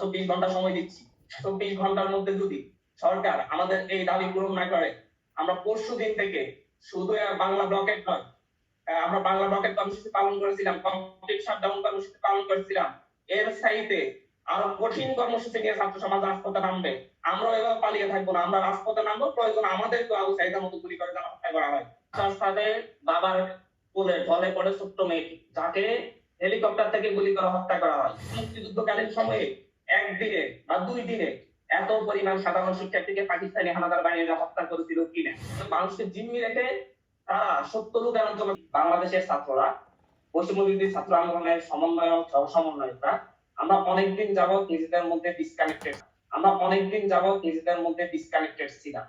চব্বিশ ঘণ্টা সময় দিচ্ছি। চব্বিশ ঘণ্টার মধ্যে যদি সরকার আমাদের এই দাবি পূরণ না করে, আমরা পরশু দিন থেকে শুধু বাংলা ব্লকেট নয় আমরা বাংলা ব্লকেট কর্মসূচি পালন করেছিলাম, কমপ্লিট শাটডাউন কর্মসূচি পালন করেছিলাম। এর সাইতে আরও কঠিন কর্মসূচি নিয়ে ছাত্র সমাজ রাজপথে নামবে। আমরা এবার পালিয়ে থাকব না, আমরা রাজপথে নামবো, প্রয়োজন আমাদেরকে আবু সাইদার মতো গুলি করে হত্যা করা হয়। তার বাবার কোলে ঢলে পড়ে ছোট্ট মেয়েটি, যাকে হেলিকপ্টার থেকে গুলি করে হত্যা করা হয়। মুক্তিযুদ্ধকালীন সময়ে একদিনে বা দুই দিনে এত পরিমাণ সাধারণ শিক্ষার্থীকে পাকিস্তানি হানাদার বাহিনীরা হত্যা করেছিল কিনা? মানুষকে জিম্মি রেখে তারা সত্য লুকানোর জন্য বাংলাদেশের ছাত্ররা পশ্চিমবঙ্গের ছাত্র আন্দোলনের সমন্বয়ক সহ সমন্বয়করা, আমরা অনেকদিন যাবৎ নিজেদের মধ্যে ডিসকানেক্টেড আমরা অনেকদিন যাবৎ নিজেদের মধ্যে ডিসকানেক্টেড ছিলাম।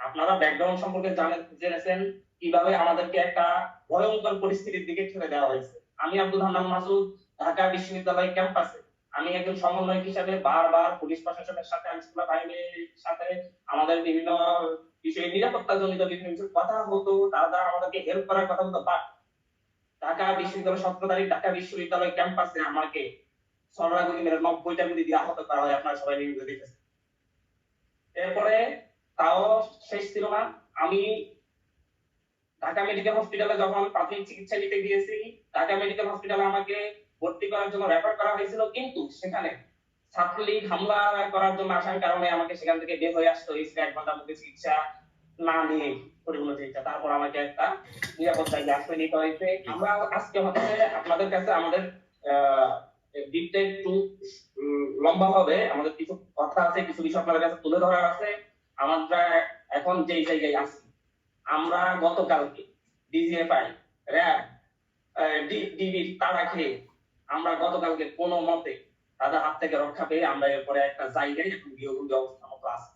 আপনারা ব্যাকগ্রাউন্ড সম্পর্কে জানেন জেনেছেন কীভাবে আমাদেরকে একটা ভয়ঙ্কর পরিস্থিতির দিকে ঠেলে দেওয়া হয়েছে। আমি আব্দুল হান্নান মাসুদ, ঢাকা বিশ্ববিদ্যালয় ক্যাম্পাসে আমি একজন সমন্বয়ক হিসাবে বারবার পুলিশ প্রশাসনের সাথে আইনশৃঙ্খলা বাহিনীর সাথে আমাদের বিভিন্ন বিষয়ে নিরাপত্তা জনিত বিভিন্ন কিছু কথা হতো, তারা আমাদেরকে হেল্প করার কথা হতো বাট ঢাকা বিশ্ববিদ্যালয় সতেরো তারিখ ঢাকা বিশ্ববিদ্যালয় ক্যাম্পাসে আমাকে মেরে নব্বইটা গুলি দিয়ে আহত করা হয় আপনারা সবাই নিউজে দেখেছেন। এরপরে তাও শেষ ছিল না। আমি ঢাকা মেডিকেল হসপিটালে যখন প্রাথমিক চিকিৎসা নিতে গিয়েছি, ঢাকা মেডিকেল হসপিটালে আমাকে ভর্তি করার জন্য রেফার করা হয়েছিল, কিন্তু সেখানে ছাত্রলীগ হামলা করার জন্য আসার কারণে আমাকে সেখান থেকে বের হয়ে আসতে হয়েছিল এক ঘণ্টা মধ্যে চিকিৎসা না নিয়ে পরিপূর্ণ চিকিৎসা। তারপর আমাকে একটা আশ্রয় নিতে হয়েছে। আমরা আজকে হচ্ছে আপনাদের কাছে আমাদের একটু লম্বা হবে। আমাদের কিছু কথা আছে, কিছু বিষয় আপনাদের কাছে তুলে ধরার আছে। আমরা এখন যেই জায়গায় আছি, আমরা গতকালকে ডিজিএফআই র্যাব ডিবি তারা খেয়ে আমরা গতকালকে কোনো মতে তাদের হাত থেকে রক্ষা পেয়ে আমরা এরপরে একটা জায়গায় একটু গৃহবন্দী অবস্থা মতো আছি।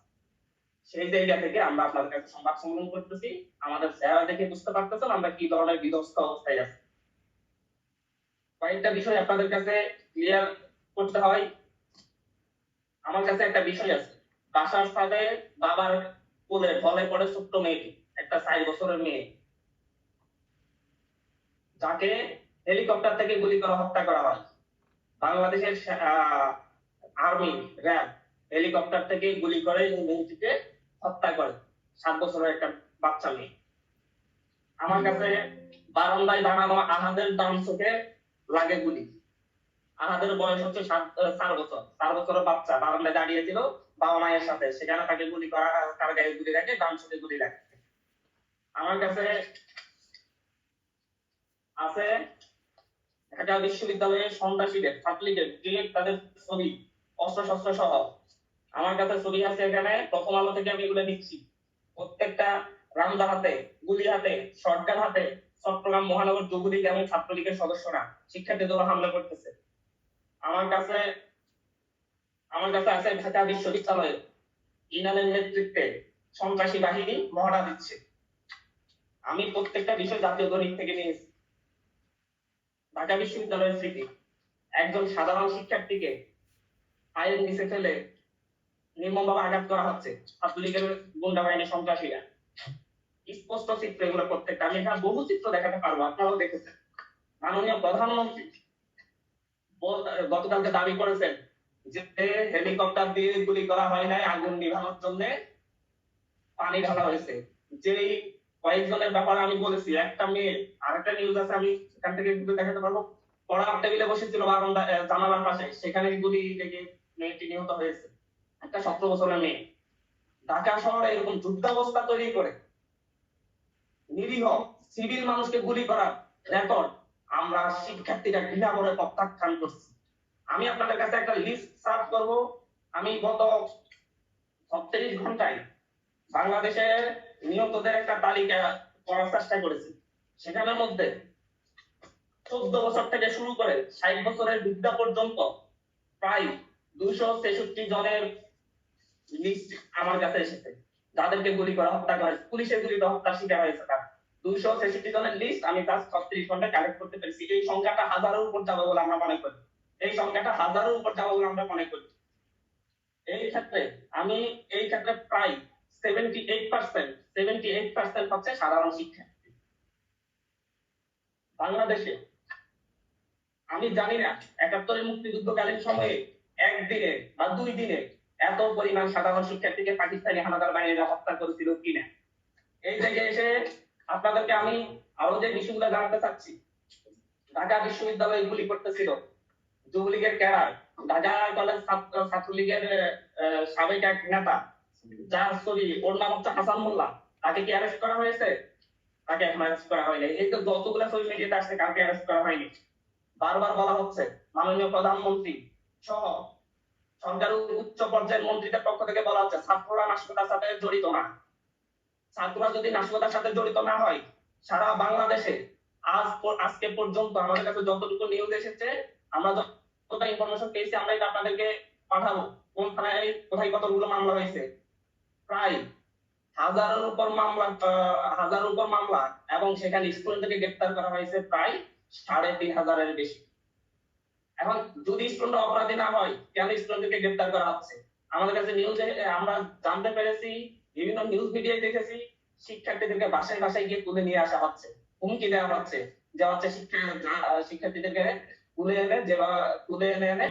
সেই জায়গা থেকে আমরা আপনাদের কাছে সংবাদ সম্মেলন করতেছি। আমাদের চেহারা দেখে বুঝতে পারতেছেন আমরা কি ধরনের বিধ্বস্ত অবস্থায় আছি। কয়েকটা বিষয় আপনাদের কাছে ক্লিয়ার করতে হয়। আমার কাছে একটা বিষয় আছে। বাসার সাথে বাবার কোলে ঢলে পড়ে ছোট্ট মেয়েটি, একটা চার বছরের মেয়ে। যাকে হেলিকপ্টার থেকে গুলি করে হত্যা করা হয়। বাংলাদেশের আর্মি র্যাব হেলিকপ্টার থেকে গুলি করে মেয়েটিকে হত্যা করে। সাত বছরের একটা বাচ্চা মেয়ে। আমার কাছে বারান্দায় দাঁড়ানো আহাদের ডান চোখে লাগে গুলি। আহাদের বয়স হচ্ছে চার বছর। চার বছরের বাচ্চা বারান্দায় দাঁড়িয়েছিল বাবা মায়ের সাথে। সেখানে তাকে গুলি করা তার গায়ে গুলি লাগে ডান চোখে গুলি লাগে। আমার কাছে আছে ঢাকা বিশ্ববিদ্যালয়ের সন্ত্রাসীদের, ছাত্রলীগের ডিরেক্ট তাদের ছবি অস্ত্র শস্ত্র সহ। আমার কাছে ছবি আছে এখানে, প্রথম আলো থেকে আমি এগুলো নিচ্ছি প্রত্যেকটা রামদা হাতে, গুলি হাতে শটগান হাতে, চট্টগ্রাম মহানগর যুবলীগ এবং ছাত্রলীগের সদস্যরা শিক্ষার্থীদের উপর হামলা করতেছে। আমার কাছে আমার কাছে আছে ঢাকা বিশ্ববিদ্যালয়ে। ইনালের নেতৃত্বে সন্ত্রাসী বাহিনী মহড়া দিচ্ছে। আমি প্রত্যেকটা বিষয় জাতীয় দৈনিক থেকে নিয়েছি ঢাকা বিশ্ববিদ্যালয়ের স্মৃতি। একজন সাধারণ শিক্ষার্থীকে আইন নিচে ফেলে নির্মমভাবে আঘাত করা হচ্ছে ছাত্রলীগের গুন্ডা বাহিনী সন্ত্রাসীরা। স্পষ্ট চিত্র এগুলো প্রত্যেকটা। আমি এখানে বহু চিত্র দেখাতে পারব, আপনারাও দেখেছেন। মাননীয় প্রধানমন্ত্রী গতকালকে দাবি করেছেন যে হেলিকপ্টার দিয়ে গুলি করা হয় নাই, আগুন নিভানোর জন্য পানি ঢালা হয়েছে। যেই কয়েকজনের ব্যাপারে আমি বলেছি, একটা মেয়ে, আরেকটা নিউজ আছে, আমি সেখান থেকে কিন্তু দেখাতে পারব। পড়ার টেবিলে বসেছিল বারান্দা জানালার পাশে, সেখানে গুলি লেগে মেয়েটি নিহত হয়েছে, একটা সতেরো বছরের মেয়ে। ঢাকা শহরে এরকম যুদ্ধাবস্থা তৈরি করে, নিরীহ সিভিল মানুষকে গুলি করার রেকর্ড আমরা শিক্ষার্থীরা ঘৃণা করে প্রত্যাখ্যান করছি। আমি আপনাদের কাছে একটা লিস্ট সার্ভ করব। আমি গত ছত্রিশ ঘন্টায় বাংলাদেশের নিহতদের একটা তালিকা করার চেষ্টা করেছি। সেখানের মধ্যে চোদ্দ বছর থেকে শুরু করে ষাট বছরের বৃদ্ধা পর্যন্ত প্রায় দুইশো তেষট্টি জনের লিস্ট আমার কাছে এসেছে। যাদেরকে গুলি করা, হত্যা করা, পুলিশের গুলিতে হত্যার শিকার হয়েছে তারা। দুইশো ছেষট্টি জনের লিস্ট আমি জাস্ট ছত্রিশ ঘণ্টা কালেক্ট করতে পেরেছি। এই সংখ্যাটা হাজারের উপর যাবে বলে আমরা মনে করি। এই সংখ্যাটা হাজারের উপর যাবে বলে আমরা মনে করি। এই ক্ষেত্রে আমি, এই ক্ষেত্রে প্রায় seventy eight percent seventy eight percent হচ্ছে সাধারণ শিক্ষার্থী বাংলাদেশে, আমি জানি না একাত্তরের মুক্তিযুদ্ধকালীন সময়ে একদিনে বা দুই দিনে এত পরিমাণ সাধারণ শিক্ষার্থীকে পাকিস্তানি হানাদার বাহিনীরা হত্যা করেছিল কিনা। এই জায়গায় এসে আপনাদেরকে আমি আরও যে বিষয়গুলো জানাতে চাচ্ছি, ঢাকা বিশ্ববিদ্যালয়ে গুলি করতেছিল। যুবলীগের ক্যাডার, ঢাকা কলেজ ছাত্র ছাত্রলীগের সাবেক এক নেতা ওর নাম হচ্ছে হাসান মোল্লা। তাকে কি অ্যারেস্ট করা হয়েছে? তাকে এখন অ্যারেস্ট করা হয়নি এই যতগুলো ছবি মিডিয়াতে আসছে, কাউকে অ্যারেস্ট করা হয়নি। বারবার বলা হচ্ছে, মাননীয় প্রধানমন্ত্রী সহ উচ্চ পর্যায়ের মন্ত্রীদের পক্ষ থেকে বলা হচ্ছে, ছাত্ররা নাশকতার সাথে জড়িত না। ছাত্ররা যদি নাশকতার সাথে জড়িত না হয়, সারা বাংলাদেশে আজ আজকে পর্যন্ত আমাদের কাছে যতটুকু নিউজ এসেছে, আমরা যতটা ইনফরমেশন পেয়েছি, আমরা এটা আপনাদেরকে পাঠাবো। কোন থানায় কোথায় কতগুলো মামলা হয়েছে। প্রায় হাজারের উপর মামলা হাজারের উপর মামলা, এবং সেখানে স্টুডেন্টকে গ্রেপ্তার করা হয়েছে প্রায় সাড়ে তিন হাজারের বেশি। এখন যদি স্টুডেন্ট অপরাধী না হয়, কেন স্টুডেন্টকে গ্রেপ্তার করা হচ্ছে? আমাদের কাছে নিউজে আমরা জানতে পেরেছি, বিভিন্ন নিউজ মিডিয়ায় দেখেছি, শিক্ষার্থীদেরকে বাসায় বাসায় গিয়ে তুলে নিয়ে আসা হচ্ছে, হুমকি দেওয়া হচ্ছে, যে হচ্ছে শিক্ষার্থীদেরকে তুলে এনে, যে তুলে এনে এনে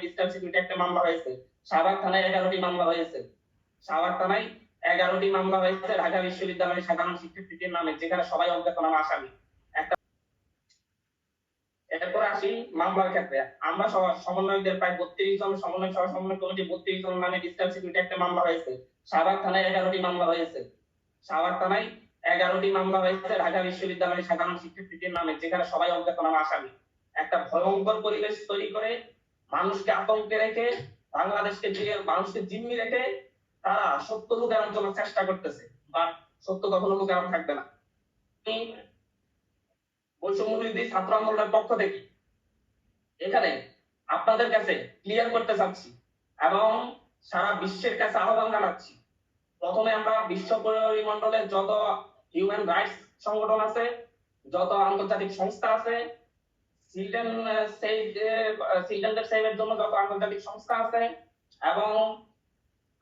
একটা মামলা হয়েছে শাহবাগ থানায় এগারোটি মামলা হয়েছে শাহবাগ থানায় এগারোটি মামলা হয়েছে। ঢাকা বিশ্ববিদ্যালয়ের সাধারণ শিক্ষার্থীদের নামে, যেখানে সবাই অজ্ঞাতনামা আসামি। এরপর আসি মামলার ক্ষেত্রে। আমরা সমন্বয়কদের প্রায় বত্রিশ জন সমন্বয় সহ সমন্বয় কমিটি বত্রিশ জন নামে ডিজিটাল সিকিউরিটি একটা মামলা হয়েছে। শাহবাগ থানায় এগারোটি মামলা হয়েছে। শাহবাগ থানায় এগারোটি মামলা হয়েছে। ঢাকা বিশ্ববিদ্যালয়ের সাধারণ শিক্ষার্থীদের নামে, যেখানে সবাই অজ্ঞাতনামা আসামি। একটা ভয়ঙ্কর পরিবেশ তৈরি করে মানুষকে আতঙ্কে রেখে, বাংলাদেশকে মানুষকে জিম্মি রেখে তারা সত্য লুকানোর জন্য চেষ্টা করতেছে বা সত্য কখনো লুকানো থাকবে না। বৈষম্য বিরোধী ছাত্র আন্দোলনের পক্ষ থেকে এখানে আপনাদের কাছে ক্লিয়ার করতে চাচ্ছি এবং সারা বিশ্বের কাছে আহ্বান জানাচ্ছি। প্রথমে আমরা বিশ্ব পরিমণ্ডলের যত হিউম্যান রাইটস সংগঠন আছে, যত আন্তর্জাতিক সংস্থা আছে চিলড্রেন সেভ চিলড্রেনদের সেভের জন্য যত আন্তর্জাতিক সংস্থা আছে, এবং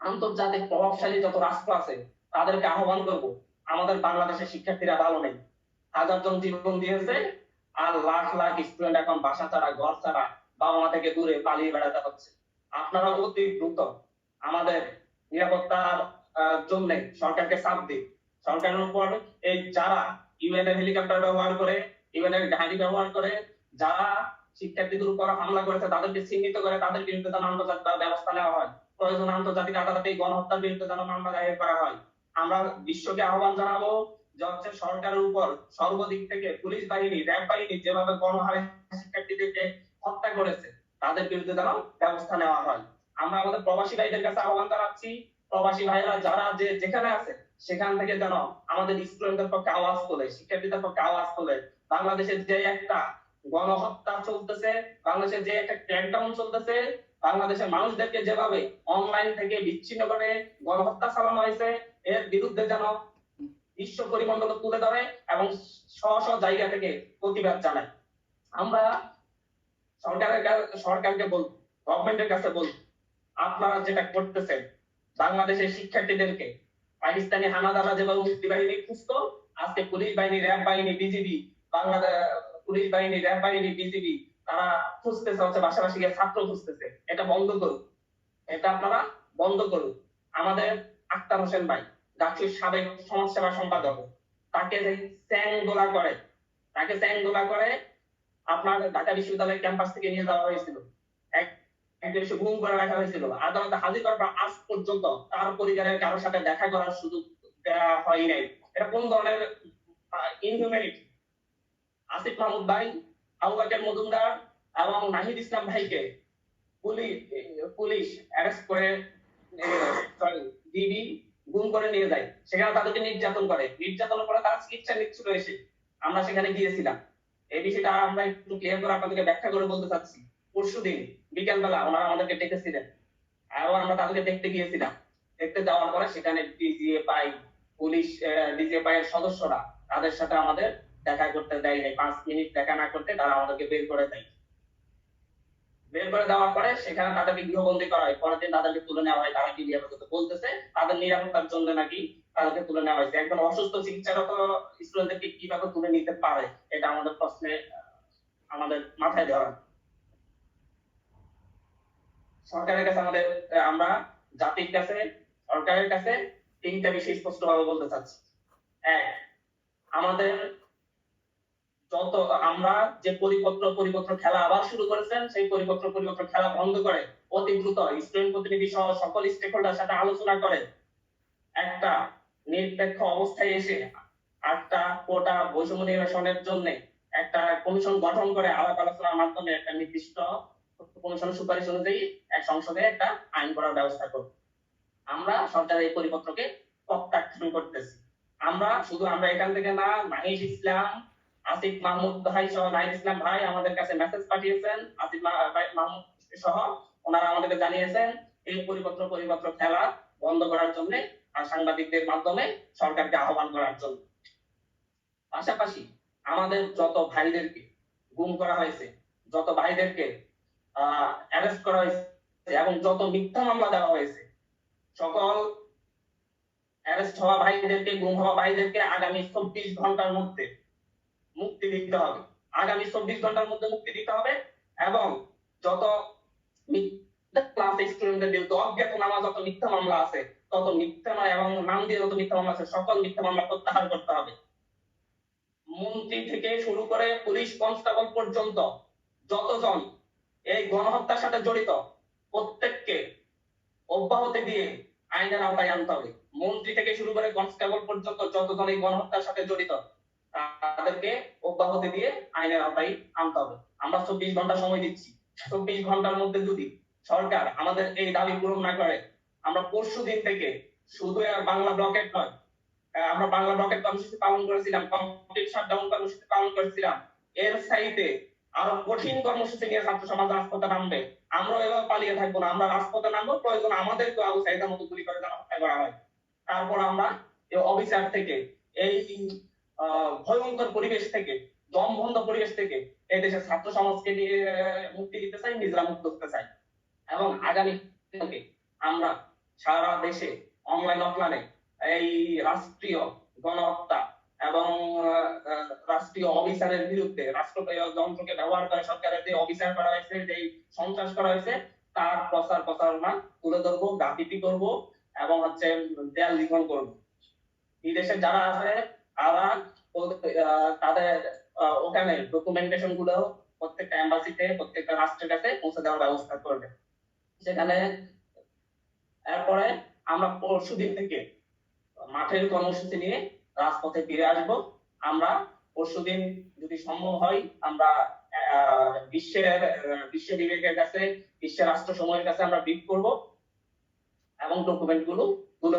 আন্তর্জাতিক প্রভাবশালী যত রাষ্ট্র আছে, তাদেরকে আহ্বান করব, আমাদের বাংলাদেশের শিক্ষার্থীরা ভালো নেই। হাজার জন জীবন দিয়েছে, আর লাখ লাখ স্টুডেন্ট এখন বাসা ছাড়া, ঘর ছাড়া, বাবা মা থেকে দূরে পালিয়ে বেড়াতে হচ্ছে। আপনারা অতি দ্রুত আমাদের নিরাপত্তার জন্য সরকারকে চাপ দিন। সরকারের উপর এই যারা ইউএন এর হেলিকপ্টার ব্যবহার করে ইউএন এর গাড়ি ব্যবহার করে, যারা শিক্ষার্থীদের উপর হামলা করেছে, তাদেরকে চিহ্নিত করে তাদের বিরুদ্ধে যেন আন্তর্জাতিক ব্যবস্থা নেওয়া হয়। প্রয়োজন আন্তর্জাতিক আদালতে গণহত্যার বিরুদ্ধে যেন মামলা দায়ের করা হয়। আমরা বিশ্বকে আহ্বান জানাব যে হচ্ছে সরকারের উপর সর্বদিক থেকে পুলিশ বাহিনী, র্যাব বাহিনী যেভাবে গণহারে শিক্ষার্থীদেরকে হত্যা করেছে, তাদের বিরুদ্ধে যেন ব্যবস্থা নেওয়া হয়। আমরা আমাদের প্রবাসী ভাইদের কাছে আহ্বান জানাচ্ছি, প্রবাসী ভাইরা যারা যে যেখানে আছে, সেখান থেকে যেন আমাদের স্টুডেন্টদের পক্ষে আওয়াজ তোলে, শিক্ষার্থীদের পক্ষে আওয়াজ তোলে। বাংলাদেশের যে একটা গণহত্যা চলতেছে, বাংলাদেশের যে একটা ক্র্যাকডাউন চলতেছে, বাংলাদেশের মানুষদেরকে যেভাবে অনলাইন থেকে বিচ্ছিন্ন করে গণহত্যা চালানো হয়েছে, এর বিরুদ্ধে যেন বিশ্ব পরিমণ্ডল তুলে ধরে এবং স্ব স্ব জায়গা থেকে প্রতিবাদ জানায়। আমরা সরকারের সরকারকে বল গভর্নমেন্টের কাছে বল, আপনারা যেটা করতেছেন, বাংলাদেশের শিক্ষার্থীদেরকে, পাকিস্তানি হানাদাররা যেভাবে মুক্তি বাহিনী খুঁজতো, আজকে পুলিশ বাহিনী, র্যাব বাহিনী, বিজিবি, বাংলাদেশ পুলিশ বাহিনী, র্যাব বাহিনী, বিজিবি, তারা খুঁজতেছে হচ্ছে পাশাপাশি গিয়ে ছাত্র খুঁজতেছে। এটা বন্ধ করুন। এটা আপনারা বন্ধ করুন। আমাদের আক্তার হোসেন ভাই ডাকসুর সাবেক সমাজসেবা সম্পাদক, তাকে যে স্যাং গোলা করে, তাকে স্যাং গোলা করে আপনার ঢাকা বিশ্ববিদ্যালয়ের ক্যাম্পাস থেকে নিয়ে যাওয়া হয়েছিল। এক একজন গুম করে রাখা হয়েছিল। আদালতে হাজির করার পর আজ পর্যন্ত তার পরিবারের কারোর সাথে দেখা করার সুযোগ দেওয়া হয় নাই এটা কোন ধরনের ইনহিউম্যানিটি আসিফ মাহমুদ ভাই, আবু বাকের মজুমদার এবং নাহিদ ইসলাম ভাইকে পুলিশ অ্যারেস্ট করে ডিবি গুম করে নিয়ে যায়। সেখানে তাদেরকে নির্যাতন করে। নির্যাতন করে তারা চিকিৎসা নিচ্ছিল এসে। আমরা সেখানে গিয়েছিলাম। এই বিষয়টা আমরা একটু ক্লিয়ার করে আপনাদেরকে ব্যাখ্যা করে বলতে চাচ্ছি। পরশু দিন বিকেল বেলা ওনারা আমাদেরকে ডেকেছিলেন। এবং আমরা তাদেরকে দেখতে গিয়েছিলাম। দেখতে যাওয়ার পরে সেখানে ডিজিএফআই পুলিশ ডিজিএফআই এর সদস্যরা তাদের সাথে আমাদের দেখা করতে দেয় নাই, পাঁচ মিনিট দেখা না করতে তারা আমাদেরকে বের করে দেয়। বের করে দেওয়ার পরে সেখানে তাদেরকে গৃহবন্দী করা হয়। পরের দিন তাদেরকে তুলে নেওয়া হয়। তারা কি নিরাপত্তা বলতেছে? তাদের নিরাপত্তার জন্য নাকি তাদেরকে তুলে নেওয়া হয়েছে? একজন অসুস্থ চিকিৎসারত স্টুডেন্টদেরকে কীভাবে তুলে নিতে পারে? এটা আমাদের প্রশ্নে আমাদের মাথায় ধরা। সরকারের কাছে আমাদের আমরা জাতির কাছে, সরকারের কাছে তিনটা বিষয় স্পষ্ট ভাবে বলতে চাচ্ছি। এক, আমাদের যত আমরা যে পরিপত্র পরিপত্র খেলা আবার শুরু করেছেন, সেই পরিপত্র পরিপত্র খেলা বন্ধ করে অতি দ্রুত স্টুডেন্ট প্রতিনিধি সহ সকল স্টেক হোল্ডার সাথে আলোচনা করে একটা নিরপেক্ষ অবস্থায় এসে আটটা কোটা বৈষম্য নিরসনের জন্য একটা কমিশন গঠন করে আলাপ আলোচনার মাধ্যমে একটা নির্দিষ্ট কমিশন সুপারিশ অনুযায়ী এক সংসদে একটা আইন করার ব্যবস্থা করব। আমরা সরকারের এই পরিপত্রকে প্রত্যাখ্যান করতেছি। আমরা শুধু আমরা এখান থেকে না মাহিদ ইসলাম আসিফ মাহমুদ ভাই সহ নাহিদ ইসলাম ভাই আমাদের কাছে মেসেজ পাঠিয়েছেন। আসিফ মাহমুদ সহ ওনারা আমাদেরকে জানিয়েছেন, এই পরিপত্র পরিপত্র খেলা বন্ধ করার জন্য আর সাংবাদিকদের মাধ্যমে সরকারকে আহ্বান করার জন্য। পাশাপাশি আমাদের যত ভাইদেরকে গুম করা হয়েছে, যত ভাইদেরকে অ্যারেস্ট করা হয়েছে এবং যত মিথ্যা মামলা দেওয়া হয়েছে, সকল অ্যারেস্ট হওয়া ভাইদেরকে, গুম হওয়া ভাইদেরকে আগামী চব্বিশ ঘণ্টার মধ্যে মুক্তি দিতে হবে। আগামী চব্বিশ ঘণ্টার মধ্যে মুক্তি দিতে হবে এবং যত কনস্টেবল পর্যন্ত যতজন এই গণহত্যার সাথে জড়িত, প্রত্যেককে অব্যাহতি দিয়ে আইনের আওতায় আনতে হবে। মন্ত্রী থেকে শুরু করে কনস্টেবল পর্যন্ত যতজন এই গণহত্যার সাথে জড়িত তাদেরকে অব্যাহতি দিয়ে আইনের আওতায় আনতে হবে। আমরা চব্বিশ ঘণ্টা সময় দিচ্ছি। চব্বিশ ঘণ্টার মধ্যে যদি সরকার আমাদের এই দাবি পূরণ না করে, আমরা পরশু দিন থেকে শুধু আর বাংলা ব্লকেট নয় আমরা বাংলা ব্লকেট কর্মসূচি পালন করেছিলাম, কমপ্লিট শাটডাউন কর্মসূচি পালন করেছিলাম। এর সাইতে আরও কঠিন কর্মসূচি নিয়ে ছাত্র সমাজ রাজপথে নামবে। আমরা এবার পালিয়ে থাকব না, আমরা রাজপথে নামবো, প্রয়োজন আমাদেরকে আবু সাইদা মতো গুলি করে হত্যা করা হয়। তারপর আমরা এই অবিচার থেকে এই ভয়ঙ্কর পরিবেশ থেকে, দমবন্ধ পরিবেশ থেকে এই দেশের ছাত্র সমাজকে নিয়ে মুক্তি দিতে চাই নিজেরা মুক্ত হতে চাই এবং আগামী থেকে আমরা সারা দেশে অনলাইন অফলাইনে এই রাষ্ট্রীয় গণহত্যা এবং রাষ্ট্রীয় অবিচারের বিরুদ্ধে রাষ্ট্র যন্ত্রকে ব্যবহার করে সরকারের যে অবিচার করা হয়েছে, যে সন্ত্রাস করা হয়েছে, তার প্রচার প্রচারণা তুলে ধরবো গাফিতি করব এবং হচ্ছে দেয়াল লিখন করব। বিদেশে যারা আছে আহ, তাদের ওখানে ডকুমেন্টেশনগুলো প্রত্যেকটা এম্বাসিতে প্রত্যেকটা রাষ্ট্রের কাছে পৌঁছে দেওয়ার ব্যবস্থা করবে সেখানে এরপরে আমরা পরশু দিন থেকে মাঠের কর্মসূচি নিয়ে রাজপথে ফিরে আসব আমরা পরশুদিন যদি সম্ভব হয় আমরা বিশ্বের বিশ্ব বিবেকের কাছে বিশ্বের রাষ্ট্র সময়ের কাছে আমরা বিট করব এবং ডকুমেন্টগুলো তুলে।